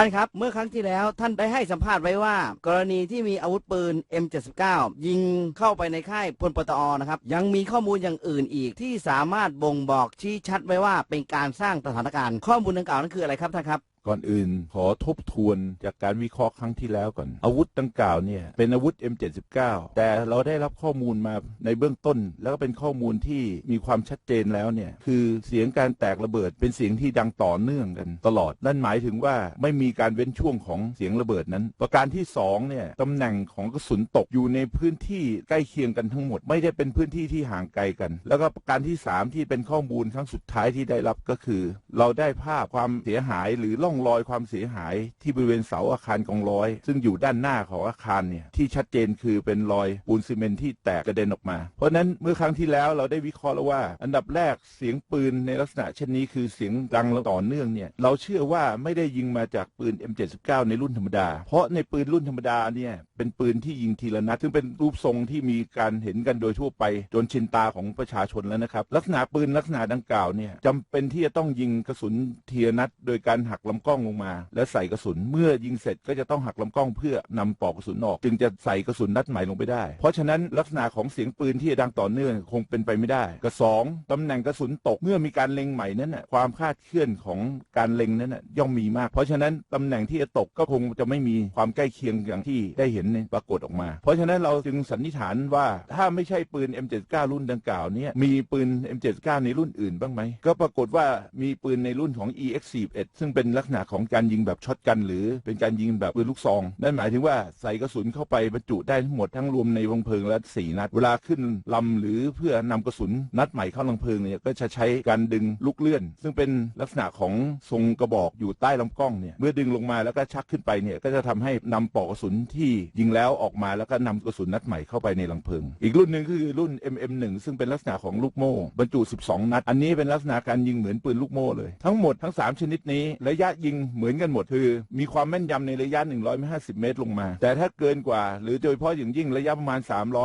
ท่านครับ เมื่อครั้งที่แล้วท่านได้ให้สัมภาษณ์ไว้ว่า กรณีที่มีอาวุธปืน M79 ยิงเข้าไปในค่ายพลปตอนะครับยังมีข้อมูลอย่างอื่นอีกที่สามารถบ่งบอกชี้ชัดไว้ว่าเป็นการสร้างสถานการณ์ข้อมูลดังกล่าวนั้นคืออะไรครับท่านครับ ก่อนอื่นขอทบทวนจากการวิเคราะห์ครั้งที่แล้วก่อน อาวุธดังกล่าวเนี่ยเป็นอาวุธ M79 แต่เราได้รับข้อมูลมาในเบื้องต้น แล้วก็เป็นข้อมูลที่มีความชัดเจนแล้วเนี่ยคือเสียงการแตกระเบิดเป็นเสียงที่ดังต่อเนื่องกันตลอด นั่นหมายถึงว่าไม่มีการเว้นช่วงของเสียงระเบิดนั้น ประการที่สองเนี่ยตำแหน่งของกระสุนตกอยู่ในพื้นที่ใกล้เคียงกันทั้งหมด ไม่ได้เป็นพื้นที่ที่ห่างไกลกัน แล้วก็ประการที่สามที่เป็นข้อมูลครั้งสุดท้ายที่ได้รับก็คือ เราได้ภาพความเสียหายหรือร่องรอยความเสียหายที่บริเวณเสาอาคารกองร้อย ซึ่งอยู่ด้านหน้าของอาคารเนี่ยที่ชัดเจนคือเป็นรอยปูนซีเมนที่แตกกระเด็นออกมา เพราะนั้นเมื่อครั้งที่แล้วเราได้วิเคราะห์แล้วว่า อันดับแรกเสียงปืนในลักษณะเช่นนี้คือเสียงดังและต่อเนื่องเนี่ยเราเชื่อว่าไม่ได้ยิงมาจากปืน M79 ในรุ่นธรรมดา เพราะในปืนรุ่นธรรมดาเนี่ยเป็นปืนที่ยิงทีละนัดซึ่งเป็นรูปทรงที่มีการเห็นกันโดยทั่วไป จนชินตาของประชาชนแล้วนะครับลักษณะปืนลักษณะดังกล่าวเนี่ยจำเป็นที่จะต้องยิงกระสุนทีละนัด โดยการหักลำกล้องลงมา และใส่กระสุนเมื่อยิงเสร็จก็จะต้องหักลำกล้องเพื่อนำปอกกระสุนออก จึงจะใส่กระสุนนัดใหม่ลงไปได้ เพราะฉะนั้นลักษณะของเสียงปืนที่จะดังต่อเนื่องคงเป็นไปไม่ได้กระสองตำแหน่งกระสุนตกเมื่อมีการเล็งใหม่นั้นนะความคลาดเคลื่อนของการเล็งนั้นนะย่อมมีมาก เพราะฉะนั้นตำแหน่งที่จะตกก็คงจะไม่มีความใกล้เคียงอย่างที่ได้เห็นปรากฏออกมา เพราะฉะนั้นเราจึงสันนิษฐานว่าถ้าไม่ใช่ปืน M79 รุ่นดังกล่าวนี้มีปืน M79 ในรุ่นอื่นบ้างไหมก็ปรากฏว่ามีปืนในรุ่นของ EX41 ซึ่งเป็นลักษณะของการยิงแบบช็อตกันหรือเป็นการยิงแบบปืนลูกซอง นั่นหมายถึงว่าใส่กระสุนเข้าไปบรรจุได้ทั้งหมดทั้งรวมในวงเพลิงและสี่นัด เวลาขึ้นลำหรือเพื่อนำกระสุนนัดใหม่เข้าลำเพลิงเนี่ยก็จะใช้การดึงลูกเลื่อน ซึ่งเป็นลักษณะของทรงกระบอกอยู่ใต้ลำกล้องเนี่ยเมื่อดึงลงมาแล้วก็ชักขึ้นไปเนี่ยก็จะทำให้นำปอกกระสุนที่ยิงแล้วออกมาแล้วก็นำกระสุนนัดใหม่เข้าไปในลังเพลิง อีกรุ่นหนึ่งคือรุ่น MM1 ซึ่งเป็นลักษณะของลูกโม่บรรจุ 12 นัด อันนี้เป็นลักษณะการยิงเหมือนปืนลูกโม่เลย ทั้งหมดทั้ง 3 ชนิดนี้ระยะยิงเหมือนกันหมดคือ มีความแม่นยำในระยะ 150 เมตรลงมา แต่ถ้าเกินกว่า หรือโดยเฉพาะอย่างยิ่งระยะประมาณ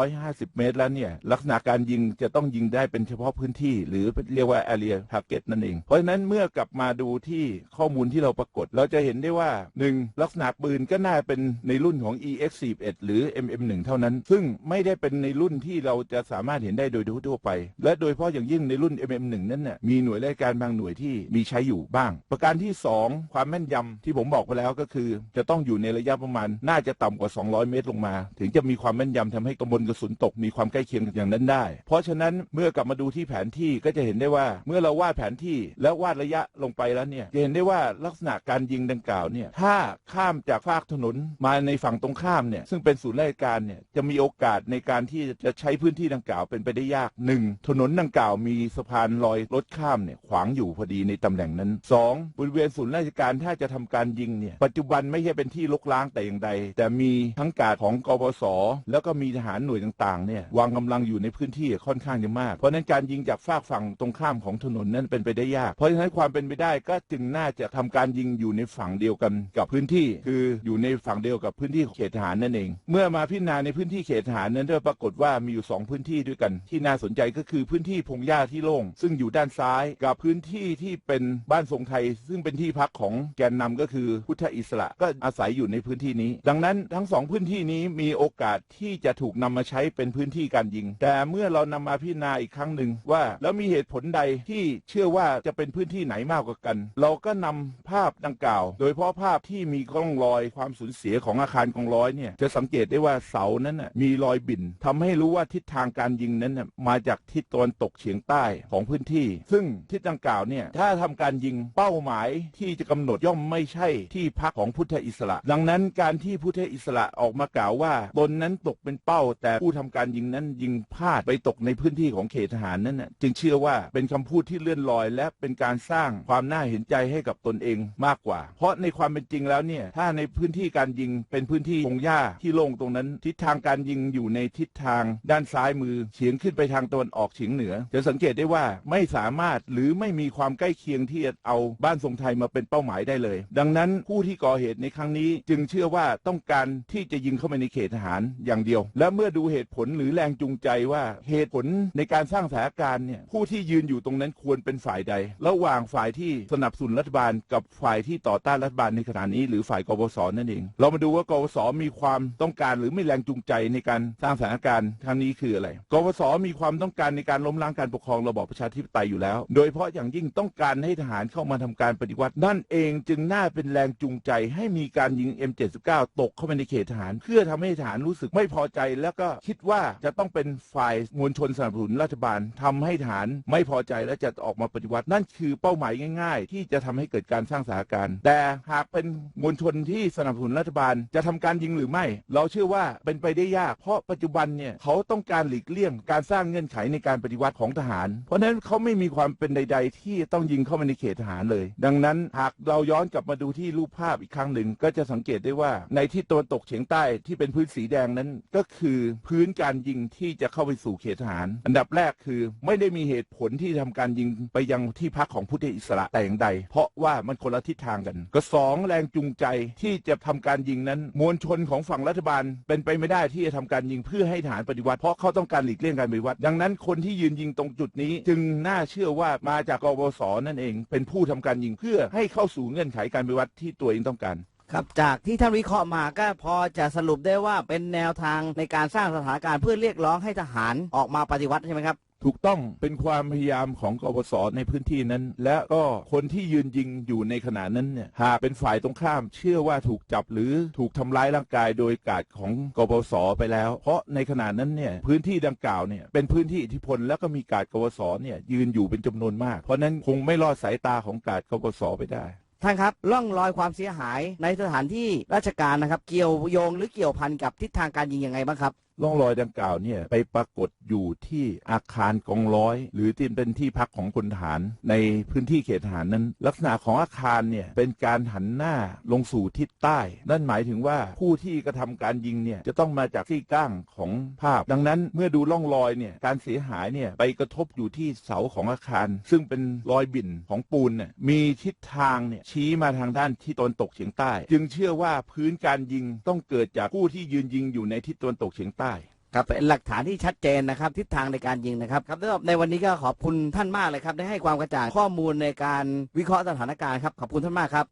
350 เมตรแล้วเนี่ยลักษณะการยิงจะต้องยิงได้เป็นเฉพาะพื้นที่ หรือเรียกว่า area target นั่นเอง เพราะฉะนั้นเมื่อกลับมาดูที่ข้อมูลที่เราปรากฏ เราจะเห็นได้ว่า 1. ลักษณะปืนก็น่าเป็นในรุ่นของ EX41 หรือ MM1 เท่านั้น ซึ่งไม่ได้เป็นในรุ่นที่เราจะสามารถเห็นได้โดยทั่วไป และโดยเฉพาะอย่างยิ่งในรุ่น MM1 นั้นน่ะมีหน่วยราชการบางหน่วยที่มีใช้อยู่บ้าง ประการที่ 2ความแม่นยำที่ผมบอกไปแล้วก็คือ จะต้องอยู่ในระยะประมาณ น่าจะต่ำกว่า 200 เมตรลงมา ถึงจะมีความแม่นยำทำให้กระบวนกระสุนตกมีความใกล้เคียงอย่างนั้นได้ เพราะฉะนั้นเมื่อกลับมาดูที่แผนที่ก็จะเห็นได้ว่าเมื่อเราวาดแผนที่แล้ววาดระยะลงไปแล้วเนี่ยจะเห็นได้ว่าลักษณะการยิงดังกล่าวเนี่ยถ้าข้ามจากฟากถนนมาในฝั่งตรงข้ามเนี่ยซึ่งเป็นศูนย์ราชการเนี่ยจะมีโอกาสในการที่จะใช้พื้นที่ดังกล่าวเป็นไปได้ยากหนึ่งถนนดังกล่าวมีสะพานลอยรถข้ามเนี่ยขวางอยู่พอดีในตำแหน่งนั้น 2. บริเวณศูนย์ราชการถ้าจะทำการยิงเนี่ยปัจจุบันไม่ใช่เป็นที่ลุกล้างแต่อย่างใด แต่มีทั้งกาดของกปสแล้วก็มีทหารหน่วยต่างๆเนี่ยวางกำลังอยู่ในพื้นที่ค่อนข้างจะมาก เพราะฉะนั้นการยิงจากฝากฝั่งตรงข้ามของถนนนั้นเป็นไปได้ยาก เพราะฉะนั้นความเป็นไปได้ก็จึงน่าจะทำการยิงอยู่ในฝั่งเดียวกันกับพื้นที่ คืออยู่ในฝั่งเดียวกับพื้นที่เขตทหารนั่นเอง เมื่อมาพิจารณาในพื้นที่เขตทหารนั้นก็ปรากฏว่ามีอยู่ 2 พื้นที่ด้วยกัน ที่น่าสนใจก็คือพื้นที่พงหญ้าที่โล่งซึ่งอยู่ด้านซ้ายกับพื้นที่ที่เป็นบ้านทรงไทย ซึ่งเป็นที่พักของแกนนำก็คือพุทธอิสระก็อาศัยอยู่ในพื้นที่นี้ ดังนั้นทั้งสองพื้นที่นี้มีโอกาสที่จะถูกนำมาใช้เป็นพื้นที่การยิง แต่เมื่อเรานำมาพิจารณาอีกครั้งหนึ่งว่า แล้วมีเหตุผลใดที่เชื่อว่าจะเป็นพื้นที่ไหนมากกว่ากัน เราก็นำภาพดังกล่าว โดยเฉพาะภาพที่มีกร่องรอยความสูญเสียของอาคารกองร้อยเนี่ยจะสังเกตได้ว่าเสานั้นน่ะมีรอยบิ่นทำให้รู้ว่าทิศทางการยิงนั้นน่ะมาจากทิศตะวันตกเฉียงใต้ของพื้นที่ ซึ่งทิศดังกล่าวเนี่ยถ้าทำการยิงเป้าหมายที่จะกำหนดย่อมไม่ใช่ที่พักของพุทธอิสระ ดังนั้นการที่พุทธอิสระออกมากล่าวว่าตนนั้นตกเป็นเป้า แต่ผู้ทำการยิงนั้นยิงพลาดไปตกในพื้นที่ของเขตทหารนั้นน่ะจึงเชื่อว่าเป็นคำพูดที่เลื่อนลอย และเป็นการสร้างความน่าเห็นใจให้กับตนเองมากกว่า เพราะในความเป็นจริงแล้วเนี่ยถ้าในพื้นที่การยิงเป็นพื้นที่พงหญ้าที่โล่งตรงนั้น ทิศทางการยิงอยู่ในทิศทางด้านซ้ายมือเฉียงขึ้นไปทางตะวันออกเฉียงเหนือจะสังเกตได้ว่าไม่สามารถหรือไม่มีความใกล้เคียงที่จะเอาบ้านทรงไทยมาเป็นเป้าหมายได้เลย ดังนั้นผู้ที่ก่อเหตุในครั้งนี้จึงเชื่อว่าต้องการที่จะยิงเข้าไปในเขตทหารอย่างเดียว และเมื่อดูเหตุผลหรือแรงจูงใจว่าเหตุผลในการสร้างสถานการณ์เนี่ยผู้ที่ยืนอยู่ตรงนั้นควรเป็นฝ่ายใด ระหว่างฝ่ายที่สนับสนุนรัฐบาล กับฝ่ายที่ต่อต้านรัฐบาลในขณะนี้ หรือฝ่ายกบศนั่นเอง เรามาดูว่ากบศมีความต้องการหรือไม่แรงจูงใจในการสร้างสถานการณ์ครั้งนี้คืออะไรกบศมีความต้องการในการล้มล้างการปกครองระบอบประชาธิปไตยอยู่แล้ว โดยเฉพาะอย่างยิ่งต้องการให้ทหารเข้ามาทำการปฏิวัตินั่นเองจึงน่าเป็นแรงจูงใจให้มีการยิง M79 ตกเข้าไปในเขตทหาร เพื่อทำให้ทหารรู้สึกไม่พอใจ แล้วก็คิดว่าจะต้องเป็นฝ่ายมวลชนสนับสนุนรัฐบาลทำให้ทหารไม่พอใจและจะออกมาปฏิวัตินั่นคือเป้าหมายง่าย ๆ ที่จะทำให้เกิดการสร้างสถานการณ์แต่หากเป็นมวลชนที่สนับสนุนรัฐบาลจะทำการยิงหรือไม่ เราเชื่อว่าเป็นไปได้ยาก เพราะปัจจุบันเนี่ยเขาต้องการหลีกเลี่ยง การสร้างเงื่อนไขในการปฏิวัติของทหาร เพราะฉะนั้นเขาไม่มีความเป็นใด ๆ ที่ต้องยิงเข้ามาในเขตทหารเลย ดังนั้นหากเราย้อนกลับมาดูที่รูปภาพอีกครั้งหนึ่ง ก็จะสังเกตได้ว่าในที่ตะวันตกเฉียงใต้ที่เป็นพื้นสีแดงนั้น ก็คือพื้นการยิงที่จะเข้าไปสู่เขตทหาร อันดับแรกคือไม่ได้มีเหตุผลที่ทำการยิงไปยังที่พักของผู้ที่อิสระแต่อย่างใด เพราะว่ามันคนละทิศทางกัน ก็สองแรงจูงใจที่จะทำการยิงนั้น มวลชนของฝั่งรัฐบาล เป็นไปไม่ได้ที่จะทำการยิงเพื่อให้ทหารปฏิวัติเพราะเขาต้องการหลีกเลี่ยงการปฏิวัติ ดังนั้นคนที่ยืนยิงตรงจุดนี้ จึงน่าเชื่อว่ามาจากกบศนั่นเอง เป็นผู้ทำการยิงเพื่อให้เขาาสู่เงื่อนไขการปฏิวัติที่ตัวเองต้องการ ครับจากที่ท่านวิเคราะห์มาก็พอจะสรุปได้ว่าเป็นแนวทางในการสร้างสถานการณ์เพื่อเรียกร้องให้ทหารออกมาปฏิวัติใช่ไหมครับ ถูกต้องเป็นความพยายามของกบศในพื้นที่นั้น และก็คนที่ยืนยิงอยู่ในขณะนั้นเนี่ยหากเป็นฝ่ายตรงข้าม เชื่อว่าถูกจับหรือถูกทำร้ายร่างกายโดยกาดของกบศไปแล้ว เพราะในขณะนั้นเนี่ยพื้นที่ดังกล่าวเนี่ยเป็นพื้นที่อิทธิพลแล้วก็มีกาดกบศเนี่ยยืนอยู่เป็นจำนวนมาก เพราะนั้นคงไม่รอดสายตาของกาดกบศไปได้ท่านครับร่องรอยความเสียหายในสถานที่ราชการนะครับ เกี่ยวโยงหรือเกี่ยวพันกับทิศทางการยิงยังไงบ้างครับร่องรอยดังกล่าวเนี่ยไปปรากฏอยู่ที่อาคารกองร้อย หรือที่เป็นที่พักของพลทหาร ในพื้นที่เขตทหารนั้น ลักษณะของอาคารเนี่ยเป็นการหันหน้าลงสู่ทิศใต้ นั่นหมายถึงว่าผู้ที่กระทำการยิงเนี่ยจะต้องมาจากที่ก้างของภาพ ดังนั้นเมื่อดูร่องรอยเนี่ยการเสียหายเนี่ยไปกระทบอยู่ที่เสาของอาคาร ซึ่งเป็นรอยบิ่นของปูนเนี่ยมีทิศทางเนี่ยชี้มาทางด้านที่ตะวันตกเฉียงใต้ จึงเชื่อว่าพื้นการยิงต้องเกิดจากผู้ที่ยืนยิงอยู่ในทิศตะวันตกเฉียงใต้ใต้ครับเป็นหลักฐานที่ชัดเจนนะครับทิศทางในการยิงนะครับครับสำหรับในวันนี้ก็ขอบคุณท่านมากเลยครับได้ให้ความกระจ่างข้อมูลในการวิเคราะห์สถานการณ์ครับขอบคุณท่านมากครับ